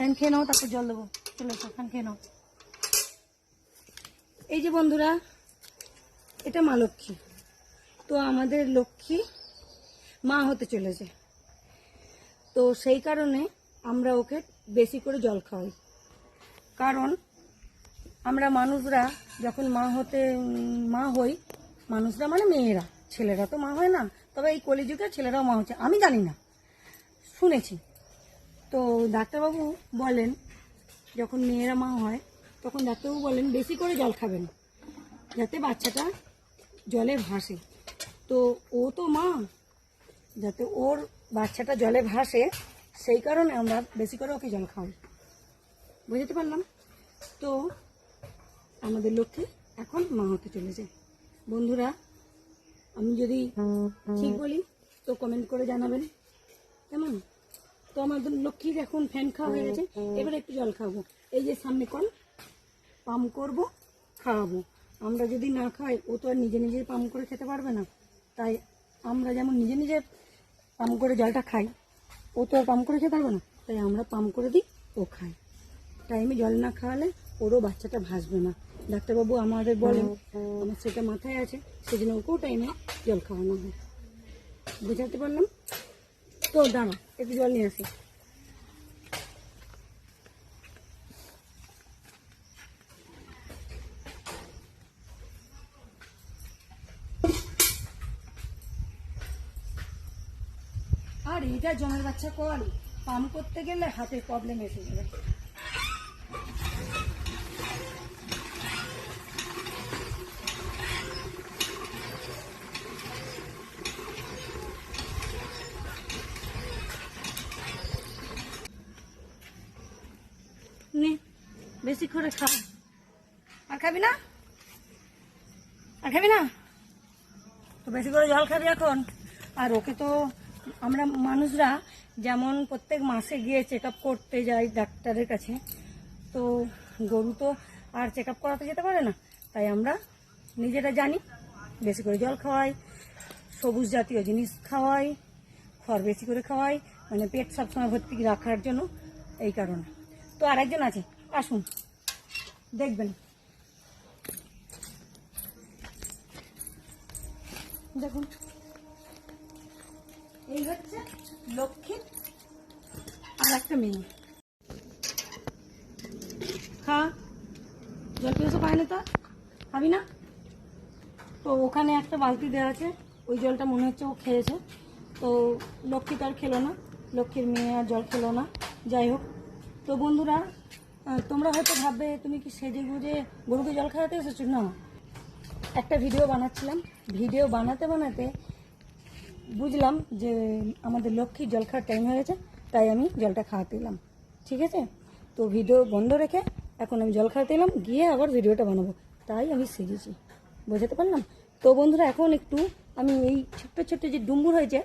Fan খেয়ে নাও, তারপর জল দেবো। চলে এসো ফ্যান খেয়ে নাও। এই যে বন্ধুরা, এটা মা লক্ষ্মী। তো আমাদের লক্ষ্মী মা হতে চলেছে। তো সেই কারণে আমরা ওকে বেশি করে জল খাওয়াই। কারণ আমরা মানুষরা যখন মা হতে, মা হই, মানুষরা মানে মেয়েরা। ছেলেরা তো মা হয় না, তবে এই কলিযুগে ছেলেরাও মা হচ্ছে। আমি জানি না। শুনেছি। তো ডাক্তারবাবু বলেন, যখন মেয়েরা মা হয়, তখন ডাক্তারবাবু বলেন, বেশি করে জল খাবেন, যাতে বাচ্চাটা জলে ভাসে। তো ও তো মা, যাতে ওর বাচ্চাটা জলে ভাসে, সেই কারণে আমরা বেশি করে ওকে জল খাওয়াই। বুঝতে পারলাম? তো আমাদের লক্ষ্যে এখন মা হতে চলেছে। বন্ধুরা, আমি যদি ঠিক বলি, তো কমেন্ট করে জানাবেন। কেমন? তো আমাদের লক্ষ্মীর এখন ফ্যান খাওয়া হয়ে গেছে। এবার একটু জল খাব। এই যে সামনে কল পাম্প করব খাওয়াবো। আমরা যদি না খাই ও তো আর নিজে নিজে পাম্প করে খেতে পারবে না। তাই আমরা যেমন নিজে নিজে পাম্প করে জলটা খাই ও তো আর পাম্প করে খেতে পারবে না। তাই আমরা পাম্প করে দিই ও খায়। টাইমে জল না খাওয়ালে ওরও বাচ্চাটা ভাসবে না। ডাক্তারবাবু আমাদের বলেন আমার সেটা মাথায় আছে সেই জন্য ওকেও টাইমে জল খাওয়ানো হয়। বুঝাতে পারলাম? তো দাঁড়ো একটু জল নিয়ে আসি। আর এটা জমের বাচ্চা কল, পাম্প করতে গেলে হাতে প্রবলেম এসে যাবে। নে, বেশি করে খা আর খাবি না? আর খাবি না? তো বেশি করে জল খাবি এখন। আর ওকে তো আমরা মানুষরা যেমন প্রত্যেক মাসে গিয়ে চেক করতে যাই ডাক্তারের কাছে, তো গরু তো আর চেক করাতে যেতে পারে না। তাই আমরা নিজেরা জানি, বেশি করে জল খাওয়াই, সবুজ জাতীয় জিনিস খাওয়াই, খড় বেশি করে খাওয়াই মানে পেট সবসময় ভর্তি রাখার জন্য এই কারণে। তো আরেকজন আছে। আসুন। দেখবেন। দেখুন। এই হচ্ছে লক্ষ্মী আর একটা মেয়ে। খা। জল পিয়াসও পায়নি তো? খাবি না? তো ওখানে একটা বালতি দেওয়া আছে। ওই জলটা মনে হচ্ছে ও খেয়েছে। তো লক্ষ্মী তো আর খেলো না। লক্ষ্মীর মেয়ে আর জল খেলো না। যাই হোক। তো বন্ধুরা তোমরা হয়তো ভাববে, তুমি কি সেজে গুজে গরুকে জল খাওয়াতে এসেছ? না। একটা ভিডিও বানাচ্ছিলাম। ভিডিও বানাতে বানাতে বুঝলাম যে আমাদের লক্ষ্মীর জল খাওয়ার টাইম হয়ে গেছে, তাই আমি জলটা খাওয়াতে এলাম। ঠিক আছে? তো ভিডিও বন্ধ রেখে এখন আমি জল খাওয়াতে এলাম, গিয়ে আবার ভিডিওটা বানাবো। তাই আমি সেজেছি। বোঝাতে পারলাম? তো বন্ধুরা, এখন একটু আমি এই ছোট্ট ছোট্ট যে ডুম্বুর হয়েছে,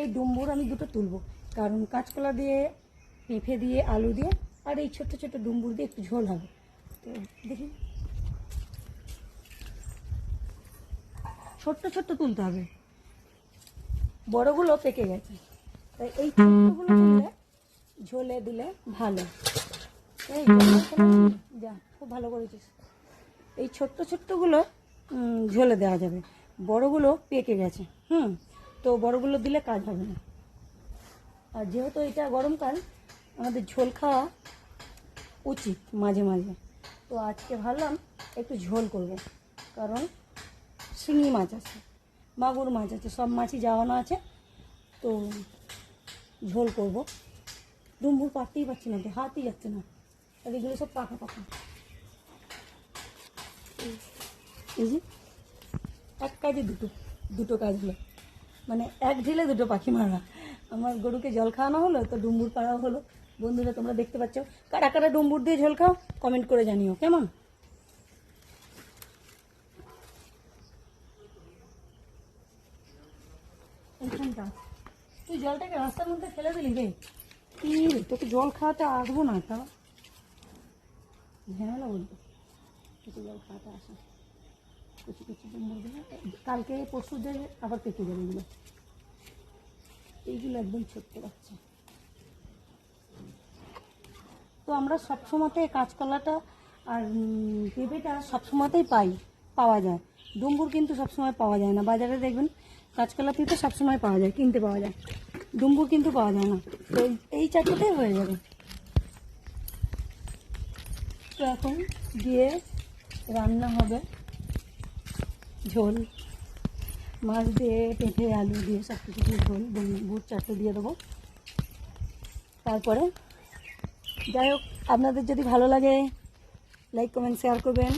এই ডুম্বুর আমি দুটো তুলবো। কারণ কাঁচকলা দিয়ে পেঁপে দিয়ে আলু দিয়ে আর এই ছোট্ট ছোট্ট ডুম্বুর দিয়ে একটু ঝোল হবে। তো দেখি। ছোট্ট ছোট্ট তুলতে হবে। বড়গুলো পেকে গেছে। তাই এই ছোট্টগুলো তুললে ঝোলে দিলে ভালো। যা খুব ভালো করেছিস। এই ছোট্ট ছোট্টগুলো ঝোলে দেওয়া যাবে। বড়গুলো পেকে গেছে, হুম? তো বড়গুলো দিলে কাজ হবে না। আর যেহেতু এটা গরমকাল আমাদের ঝোল খাওয়া উচিত মাঝে মাঝে। তো আজকে ভাবলাম একটু ঝোল করব, কারণ শিঙি মাছ আছে, মাগুর মাছ আছে, সব মাছই যাওয়ানো আছে। তো ঝোল করব। ডুম্বুর পাততেই পারছি না তো হাতই যাচ্ছে না। আর এগুলো সব পাকা পাকা। এক কাজে দুটো দুটো কাজ হলো। মানে এক ঢিলে দুটো পাখি মারা। আমার গরুকে জল খাওয়ানো হলো, তো ডুম্বুর পাড়াও হলো। বন্ধুরা, তোমরা দেখতে পাচ্ছ? কারা কারা ডুম্বুর দিয়ে ঝোল খাও কমেন্ট করে জানিও, কেমন? তুই জলটাকে রাস্তার মধ্যে ফেলে দিলি রে। তোকে জল খাওয়াতে আসব না তা ঝামেলা বলতো। তোকে জল খাওয়াতে আসা। কুচি ডুম্বুর কালকে পরশু আবার পেকে যাবে এগুলো। এইগুলো একদম ছোট্ট বাচ্চা। তো আমরা সবসময়তে কাঁচকলাটা আর পেঁপেটা সবসময়তেই পাই, পাওয়া যায়। ডুম্বুর কিন্তু সবসময় পাওয়া যায় না। বাজারে দেখবেন কাঁচকলা পেঁপে সবসময় পাওয়া যায়, কিনতে পাওয়া যায়। ডুম্বুর কিন্তু পাওয়া যায় না। তো এই- চারটেতেই হয়ে যাবে। তো এখন দিয়ে রান্না হবে ঝোল। মাছ দিয়ে, পেঁপে, আলু দিয়ে সব কিছু দিয়ে ঝোল। বুট চারটে দিয়ে দেবো। তারপরে যাই হোক আপনাদের যদি ভালো লাগে লাইক কমেন্ট শেয়ার করবেন।